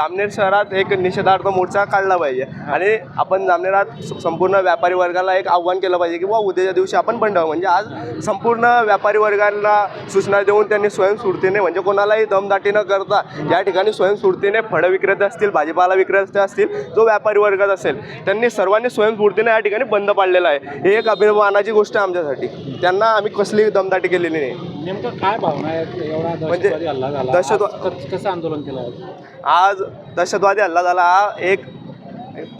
जामनेर शहरात एक निषेधार्थ मोर्चा काढला पाहिजे. आणि आपण जामनेरात संपूर्ण व्यापारी वर्गाला एक आव्हान केलं पाहिजे की उद्याच्या दिवशी आपण बंद. म्हणजे आज संपूर्ण व्यापारी वर्गाला सूचना देऊन त्यांनी स्वयंस्फूर्तीने म्हणजे कोणालाही दमदाटी न करता या ठिकाणी स्वयंस्फूर्तीने फळं विक्रेते असतील भाजीपाला विक्रेते असतील जो व्यापारी वर्गात असेल त्यांनी सर्वांनी स्वयंस्फूर्तीने या ठिकाणी बंद पाडलेला आहे. ही एक अभिमानाची गोष्ट आहे आमच्यासाठी. त्यांना आम्ही कसली दमदाटी केलेली नाही. नेमकं काय भावना आहेत? एवढा म्हणजे दहशतवादी हल्ला झाला. दहशतवा- आज कसं आंदोलन केलं आहे? आज दहशतवादी हल्ला झाला. हा एक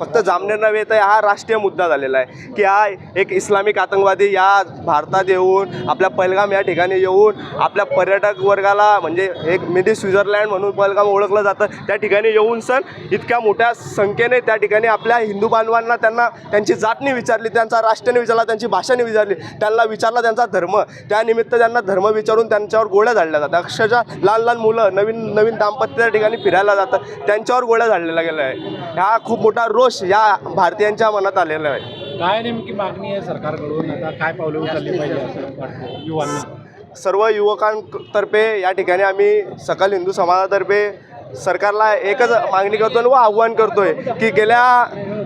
फक्त जामनेर नव्हे तर हा राष्ट्रीय मुद्दा झालेला आहे की हा एक इस्लामिक आतंकवादी या भारतात येऊन आपल्या पहलगाम या ठिकाणी येऊन आपल्या पर्यटक वर्गाला म्हणजे एक मिनी स्वित्झर्लँड म्हणून पहलगाम ओळखलं जातं त्या ठिकाणी येऊन सण इतक्या मोठ्या संख्येने त्या ठिकाणी आपल्या हिंदू बांधवांना त्यांना त्यांची जातनी विचारली त्यांचा राष्ट्रने विचारला त्यांची भाषाने विचारली त्यांना विचारला त्यांचा धर्म. त्यानिमित्त त्यांना धर्म विचारून त्यांच्यावर गोळ्या झाडल्या जातात. अक्षरशः लहान लहान मुलं नवीन नवीन दाम्पत्य त्या ठिकाणी फिरायला जातात. त्यांच्यावर गोळ्या झाडलेल्या गेल्या आहे हा खूप मोठा रोष या भारतीयांच्या मनात आलेला आहे. काय नेमकी मागणी आहे सरकारकडून? आता काय पावले उचलली पाहिजे असं वाटतं युवांना? सर्व युवकांतर्फे या ठिकाणी आम्ही सकल हिंदू समाजातर्फे सरकारला एकच मागणी करतोय व आव्हान करतोय की गेल्या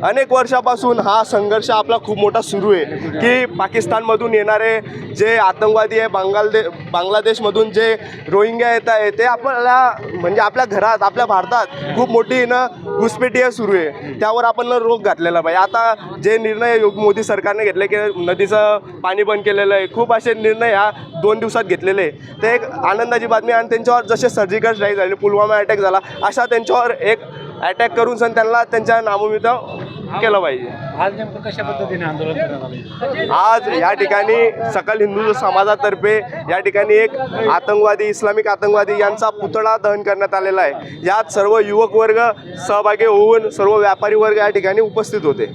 अनेक वर्षापासून हा संघर्ष आपला खूप मोठा सुरू आहे. की पाकिस्तानमधून येणारे जे आतंकवादी आहे बांगलादे बांगलादेशमधून जे रोहिंग्या येत आहे ते आपल्याला म्हणजे आपल्या घरात आपल्या भारतात खूप मोठी ना घुसपेटी सुरू आहे. त्यावर आपण रोख घातलेला पाहिजे. आता जे निर्णय योग- मोदी सरकारने घेतले की नदीचं पाणी बंद केलेलं आहे खूप असे निर्णय ह्या दोन दिवसात घेतलेले आहे. ते एक आनंदाची बातमी आणि त्यांच्यावर जसे सर्जिकल स्ट्राईक झाले पुलवामा अटॅक झाला अशा त्यांच्यावर एक अटॅक करून सण त्यांना त्यांच्या नामोमित केलं पाहिजे. आज नेमकं कशा पद्धतीने आंदोलन करण्यात आलं? आज या ठिकाणी सकल हिंदू समाजातर्फे या ठिकाणी एक आतंकवादी इस्लामिक आतंकवादी यांचा पुतळा दहन करण्यात आलेला आहे. यात सर्व युवक वर्ग सहभागी होऊन सर्व व्यापारी वर्ग या ठिकाणी उपस्थित होते.